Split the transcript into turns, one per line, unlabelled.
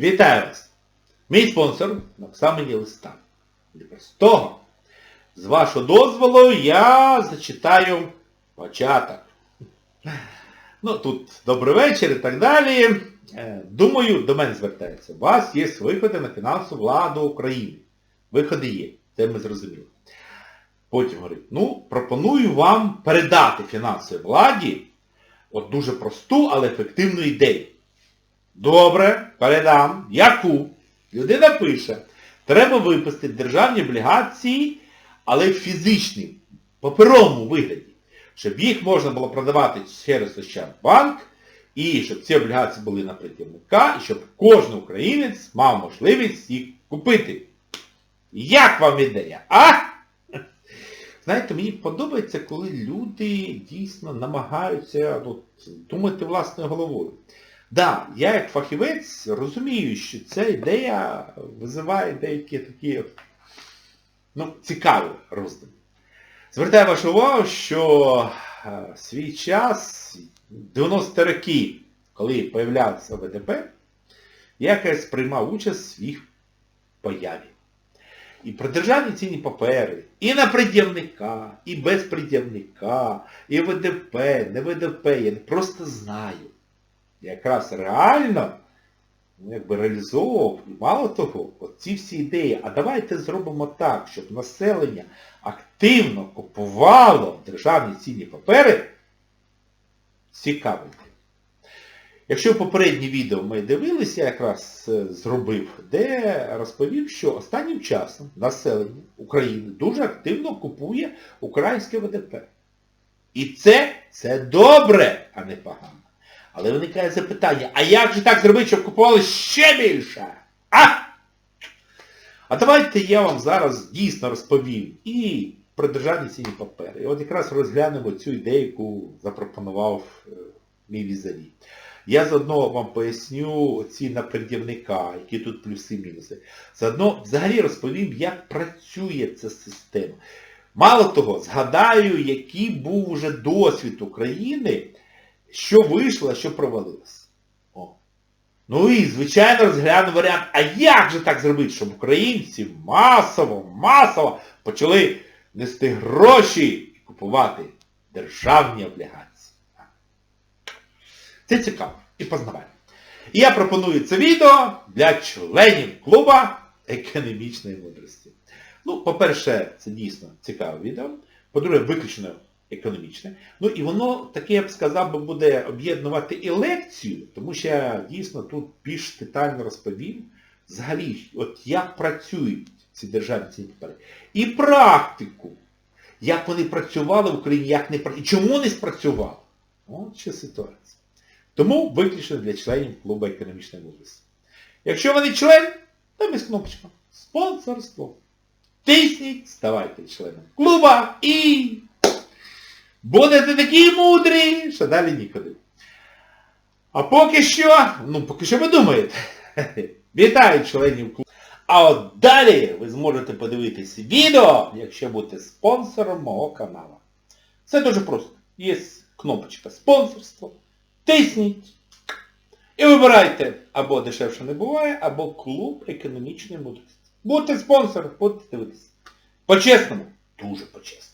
Вітаю вас! Мій спонсор написав мені листа. З того, з вашого дозволу, я зачитаю початок. Ну, тут добрий вечір і так далі. Е, Думаю, до мене звертається. У вас є виходи на фінансову владу України. Виходи є. Це ми зрозуміли. Потім говорить, ну, пропоную вам передати фінансовій владі от дуже просту, але ефективну ідею. Добре, передам. Яку? Людина пише, треба випустити державні облігації, але в фізичній, паперовому вигляді, щоб їх можна було продавати через Ощадбанк, і щоб ці облігації були на притівника, і щоб кожен українець мав можливість їх купити. Як вам ідея? А? Знаєте, мені подобається, коли люди дійсно намагаються ну, думати власною головою. Да, я як фахівець розумію, що ця ідея визиває деякі такі ну, цікаві роздуми. Звертаю вашу увагу, що е, свій час, 90 роки, коли появлявся ВДП, я якось приймав участь в їх появі. І про державні цінні папери, і на пред'явника, і без пред'явника, і ВДП, не ВДП, я просто знаю. Якраз реально ну, якби реалізовував, і мало того, ці всі ідеї, а давайте зробимо так, щоб населення активно купувало державні цінні папери, цікаво. Якщо попереднє відео ми дивилися, якраз е, зробив, де розповів, що останнім часом населення України дуже активно купує українське ВДП. І це, це добре, а не погано. Але виникає запитання, а як же так зробити, щоб купували ще більше? А? А давайте я вам зараз дійсно розповім і про державні цінні папери. І от якраз розглянемо цю ідею, яку запропонував е, мій візаві. Я заодно вам поясню ці на пред'явника, які тут плюси-мінуси. Заодно взагалі розповім, як працює ця система. Мало того, згадаю, який був уже досвід України, що вийшло, а що провалилось. О. Ну і, звичайно, розгляну варіант, а як же так зробити, щоб українці масово, масово почали нести гроші і купувати державні облігації. Це цікаво і познавально. І я пропоную це відео для членів клуба економічної мудрості. Ну, по-перше, це дійсно цікаве відео. По-друге, виключно економічне. Ну і воно, таке, я б сказав, буде об'єднувати і лекцію, тому що я дійсно тут більш детально розповім, взагалі, от як працюють ці державні ці папери. І практику, як вони працювали в Україні, як не і чому не спрацювали. От ще ситуація. Тому виключно для членів клубу економічної мудрості. Якщо вони член, там є кнопочка. Спонсорство. Тисніть, ставайте членом клуба і будете такі мудрі, що далі нікуди. А поки що, ну поки що ви думаєте. Вітаю членів клубу. А от далі ви зможете подивитись відео, якщо будете спонсором мого каналу. Це дуже просто. Є кнопочка спонсорство. Тисніть. І вибирайте, або дешевше не буває, або клуб економічної мудрості. Будьте спонсором, будете дивитися. По-чесному, дуже по-чесному.